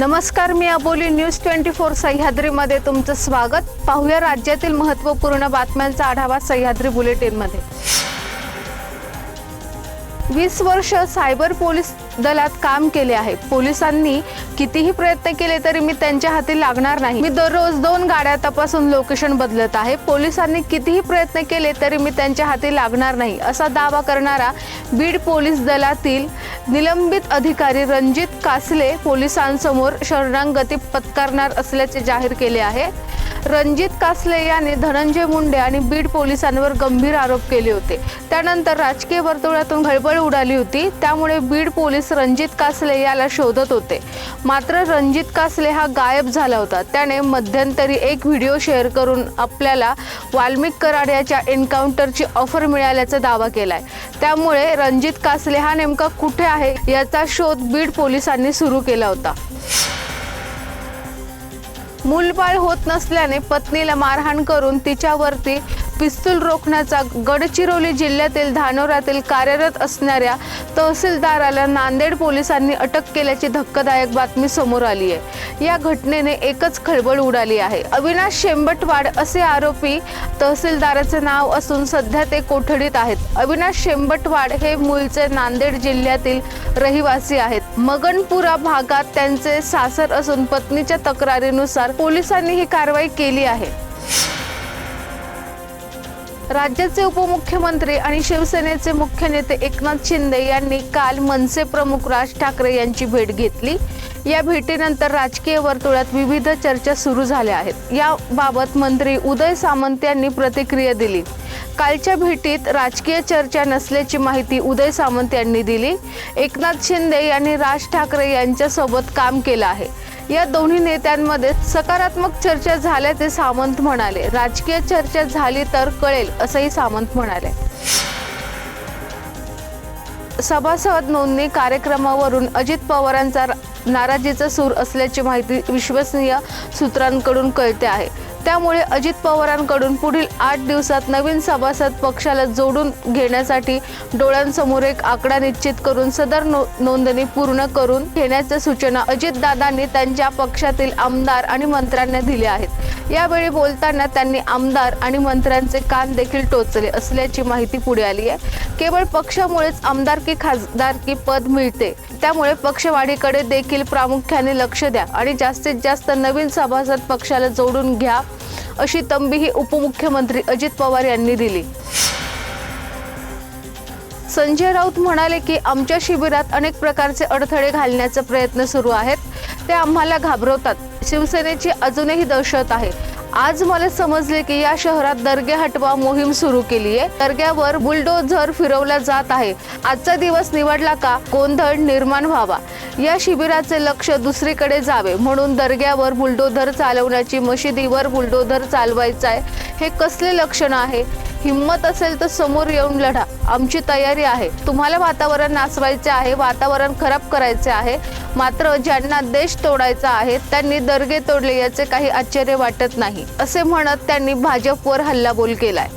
नमस्कार मी Aboli news twenty four सह्याद्रीमध्ये तुमचं स्वागत. पाहूया राज्यातील महत्त्वपूर्ण बातम्यांचा आढावा सह्याद्री बुलेटिनमध्ये. वीस वर्ष सायबर पोलीस दलात काम केले आहे. पोलिसांनी कितीही प्रयत्न केले तरी मी त्यांच्या हाती लागणार नाही. मी दररोज दोन गाड्या तपासून लोकेशन बदलत आहे. पोलिसांनी कितीही प्रयत्न केले तरी मी त्यांच्या हाती लागणार नाही असा दावा करणारा बीड पोलीस दलातील निलंबित अधिकारी रणजित कासले पोलिसांसमोर शरणागती पत्करणार असल्याचे जाहीर केले आहे. रणजित कासले याने धनंजय मुंडे आणि बीड पोलिसांवर गंभीर आरोप केले होते. त्यानंतर राजकीय वर्तुळातून खळबळ उडाली होती त्यामुळे बीड पोलीस रणजित कासले याला शोधत होते. मात्र रणजित कासले हा गायब झाला होता. त्याने मध्यंतरी एक व्हिडिओ शेअर करून आपल्याला वाल्मिक कराड याच्या एन्काउंटरची ऑफर मिळाल्याचा दावा केलाय. त्यामुळे रणजित कासले हा नेमका कुठे आहे याचा शोध बीड पोलिसांनी सुरू केला होता. मूलबाळ होत नसल्याने पत्नीला मारहाण करून तिच्यावरती पिस्तूल रोखण्याचा गडचिरोली जिल्ह्यातील धानोरातील कार्यरत असणाऱ्या तहसीलदाराला नांदेड पोलिसांनी अटक केल्याची धक्कादायक बातमी समोर आली आहे. या घटनेने एकच खळबळ उडाली आहे. अविनाश शेंबटवाड असे आरोपी तहसीलदाराचे नाव असून सध्या ते कोठडीत आहेत. अविनाश शेंबटवाड हे मूळचे नांदेड जिल्ह्यातील रहिवासी आहेत. मगनपुरा भागात त्यांचे सासर असून पत्नीच्या तक्रारीनुसार पोलिसांनी ही कारवाई केली आहे. राज्याचे उपमुख्यमंत्री आणि शिवसेनेचे मुख्य नेते एकनाथ शिंदे यांनी काल मनसे प्रमुख राज ठाकरे यांची भेट घेतली. या भेटीनंतर राजकीय वर्तुळात विविध चर्चा सुरू झाल्या आहेत. याबाबत मंत्री उदय सामंत यांनी प्रतिक्रिया दिली. कालच्या भेटीत राजकीय चर्चा नसल्याची माहिती उदय सामंत यांनी दिली. एकनाथ शिंदे यांनी राज ठाकरे यांच्यासोबत काम केलं आहे. या दोन्ही नेत्यांमध्ये सकारात्मक चर्चा झाल्याचे सामंत म्हणाले. राजकीय चर्चा झाली तर कळेल असंही सामंत म्हणाले. सभासद नोंदणी कार्यक्रमावरून अजित पवारांचा नाराजीचा सूर असल्याची माहिती विश्वसनीय सूत्रांकडून कळते आहे. त्यामुळे अजित पवारांकडून पुढील आठ दिवसात नवीन सभासद पक्षाला जोडून घेण्यासाठी डोळ्यांसमोर एक आकडा निश्चित करून सदर नो नोंदणी पूर्ण करून घेण्याच्या सूचना अजितदादांनी त्यांच्या पक्षातील आमदार आणि मंत्र्यांना दिल्या आहेत. यावेळी बोलताना त्यांनी आमदार आणि मंत्र्यांचे कान देखील टोचले असल्याची माहिती पुढे आली आहे. केवळ पक्षामुळेच आमदारकी खासदारकी पद मिळते. त्यामुळे पक्षवाढीकडे देखील प्रामुख्याने लक्ष द्या आणि जास्तीत जास्त नवीन सभासद पक्षाला जोडून घ्या अशी तंबीही उपमुख्यमंत्री अजित पवार यांनी दिली. संजय राऊत म्हणाले की आमच्या शिबिरात अनेक प्रकारचे अडथळे घालण्याचा प्रयत्न सुरू आहेत. ते आम्हाला घाबरवतात. शिवसेनेची अजूनही दहशत आहे. आज मला समजले की या शहरात दर्गे हटवा मोहीम सुरू केली आहे. दर्ग्यावर बुलडोझर फिरवला जात आहे. आजचा दिवस निवडला का? गोंधळ निर्माण व्हावा. या शिबिराचे लक्ष दुसरीकडे जावे. म्हणून दर्ग्यावर बुलडोझर चालवण्याची मशिदीवर बुलडोझर चालवायचा आहे. हे कसले लक्षण आहे? हिंमत असेल तर समोर येऊन लढा. आमची तयारी आहे. तुम्हाला वातावरण नाचवायचे आहे वातावरण खराब करायचे आहे. मात्र ज्यांना देश तोडायचा आहे त्यांनी दर्गे तोडले याचे काही आश्चर्य वाटत नाही असे म्हणत त्यांनी भाजपवर हल्लाबोल केलाय.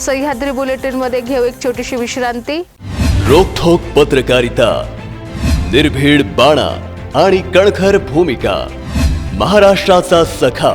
सह्याद्री बुलेटिनमध्ये घेऊ एक छोटीशी विश्रांती. रोखोक पत्रकारिता निर्भीड बाणा आणि कणखर भूमिका महाराष्ट्राचा सखा.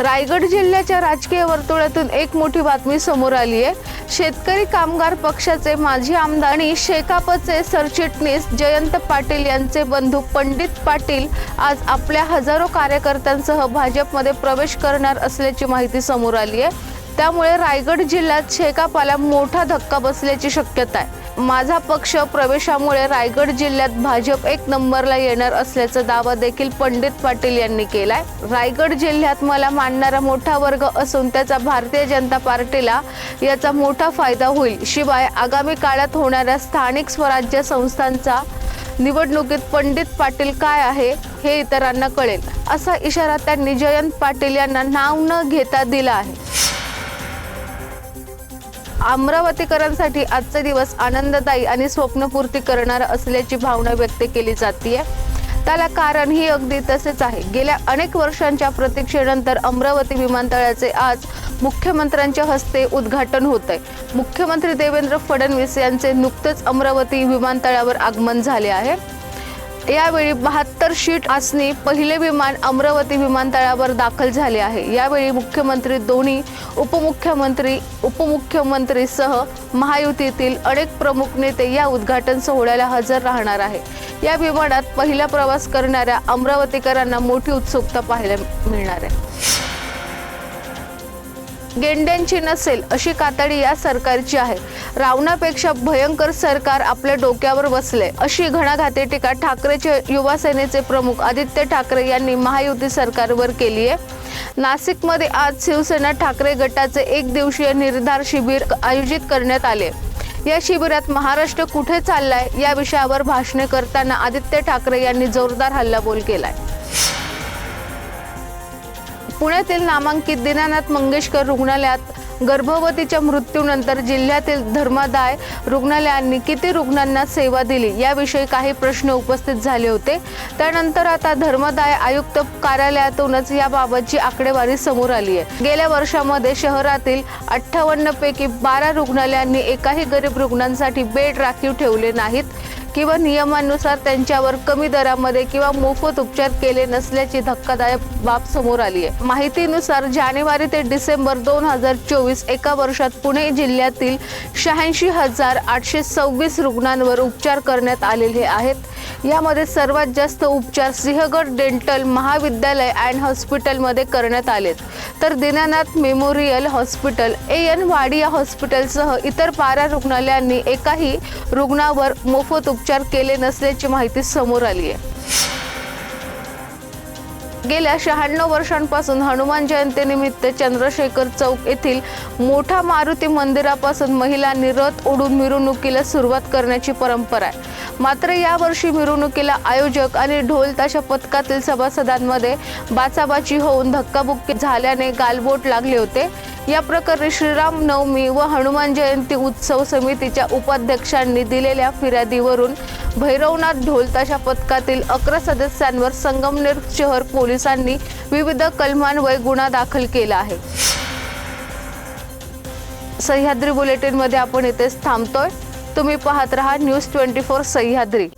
रायगड जिल्ह्याच्या राजकीय वर्तुळातून एक मोठी बातमी समोर आली आहे. शेतकरी कामगार पक्षाचे माजी आमदार आणि शेकापचे सरचिटणीस जयंत पाटील यांचे बंधू पंडित पाटील आज आपल्या हजारो कार्यकर्त्यांसह भाजपमध्ये प्रवेश करणार असल्याची माहिती समोर आली आहे. त्यामुळे रायगड जिल्ह्यात शेकापाला मोठा धक्का बसल्याची शक्यता आहे. माझा पक्ष प्रवेशामुळे रायगड जिल्ह्यात भाजप एक नंबरला येणार असल्याचा दावा देखील पंडित पाटील यांनी केलाय. रायगड जिल्ह्यात मला मानणारा मोठा वर्ग असून त्याचा भारतीय जनता पार्टीला याचा मोठा फायदा होईल. शिवाय आगामी काळात होणाऱ्या स्थानिक स्वराज्य संस्थांचा निवडणुकीत पंडित पाटील काय आहे हे इतरांना कळेल. असा इशारा त्यांनी जयंत पाटील यांना नाव न घेता दिला आहे. अमरावतीकरांसाठी आजचा दिवस आनंददायी आणि स्वप्नपूर्ती करणार असल्याची भावना व्यक्त केली जाते त्याला कारण ही अगदी तसेच आहे. गेल्या अनेक वर्षांच्या प्रतीक्षेनंतर अमरावती विमानतळाचे आज मुख्यमंत्र्यांच्या हस्ते उद्घाटन होत आहे मुख्यमंत्री देवेंद्र फडणवीस यांचे नुकतेच अमरावती विमानतळावर आगमन झाले आहे. यावेळी बहात्तर शीट आसनी पहिले विमान अमरावती विमानतळावर दाखल झाले आहे. यावेळी मुख्यमंत्री दोन्ही उपमुख्यमंत्री उपमुख्यमंत्रीसह महायुतीतील अनेक प्रमुख नेते या उद्घाटन सोहळ्याला हजर राहणार आहे. या विमानात पहिला प्रवास करणाऱ्या अमरावतीकरांना मोठी उत्सुकता पाहायला मिळणार आहे. गेंड्यांची नसेल अशी कातडी या सरकारची आहे. रावणापेक्षा भयंकर सरकार आपल्या डोक्यावर बसले अशी घणाघाती टीका ठाकरेचे युवा सेनेचे प्रमुख आदित्य ठाकरे यांनी महायुती सरकारवर केली आहे. नाशिकमध्ये आज शिवसेना ठाकरे गटाचे एक दिवसीय निर्धार शिबिर आयोजित करण्यात आले. या शिबिरात महाराष्ट्र कुठे चाललाय या विषयावर भाषणे करताना आदित्य ठाकरे यांनी जोरदार हल्लाबोल केलाय. पुण्यातील नामांकित दीनानाथ मंगेशकर रुग्णालयात गर्भवतीच्या मृत्यूनंतर जिल्ह्यातील धर्मादाय रुग्णालयांनी किती रुग्णांना सेवा दिली याविषयी काही प्रश्न उपस्थित झाले होते. त्यानंतर आता धर्मादाय आयुक्त कार्यालयातूनच याबाबतची आकडेवारी समोर आली आहे. गेल्या वर्षामध्ये शहरातील अठ्ठावन्न पैकी बारा रुग्णालयांनी एकाही गरीब रुग्णांसाठी बेड राखीव ठेवले नाहीत. किंवा नियमानुसार त्यांच्यावर कमी दरामध्ये किंवा मोफत उपचार केले नसल्याची धक्कादायक बाब समोर आली आहे. माहितीनुसार जानेवारी ते डिसेंबर दोन हजार चोवीस एका वर्षात पुणे जिल्ह्यातील शहाऐंशी हजार आठशे सव्वीस रुग्णांवर उपचार करण्यात आलेले आहेत. यामध्ये सर्वात जास्त उपचार सिंहगड डेंटल महाविद्यालय अँड हॉस्पिटलमध्ये करण्यात आलेत. तर Dinanath memorial hospital A N Wadia हॉस्पिटलसह इतर पारा रुग्णालयांनी एकाही रुग्णावर मोफत उपचार केले नसल्याची माहिती समोर आली आहे. गेल्या शहाण्णव वर्षांपासून हनुमान जयंतीनिमित्त चंद्रशेखर चौक येथील मोठा मारुती मंदिरापासून महिलांनी रथ ओढून मिरवणुकीला सुरुवात करण्याची परंपरा आहे. मात्र यावर्षी मिरवणुकीला आयोजक आणि ढोल ताशा पथकातील सभासदांमध्ये बाचाबाची होऊन धक्काबुक्की झाल्याने गालबोट लागले होते. या प्रकरणी श्रीराम नवमी व हनुमान जयंती उत्सव समितीच्या उपाध्यक्षांनी दिलेल्या फिर्यादीवरून भैरवनाथ ढोलताशा पथकातील अकरा सदस्यांवर संगमनेर शहर पोलिसांनी विविध कलमांवर गुन्हा दाखल केला आहे. सह्याद्री बुलेटिनमध्ये आपण इथेच थांबतोय. तुम्ही पाहत रहा न्यूज ट्वेंटी फोर सह्याद्री.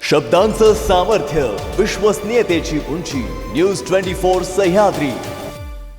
शब्दांचं सामर्थ्य विश्वसनीयतेची उंची न्यूज ट्वेंटी फोर सह्याद्री.